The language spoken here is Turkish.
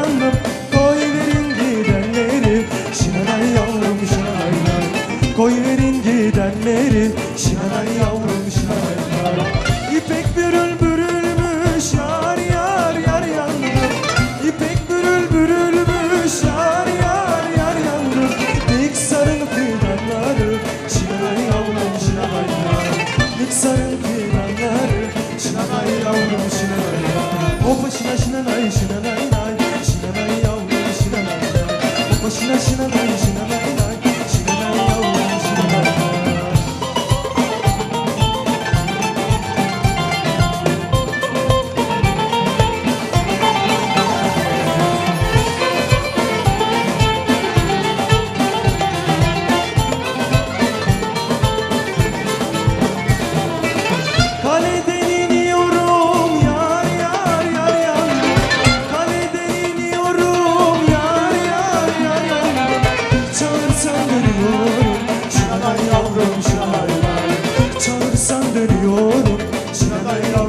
yandım Koy verin gidenleri Şinanay yavrum şinanay Koy verin gidenleri Şinanay yavrum şinanay İpek bürül bürülmüş yar yar yar yandım İpek bürül bürülmüş yar yar yar yandım Dik sarın fidanları Şinanay yavrum şinanay Dik sarın fidanları Şinanay yavrum insan dönüyorum. Şinadayla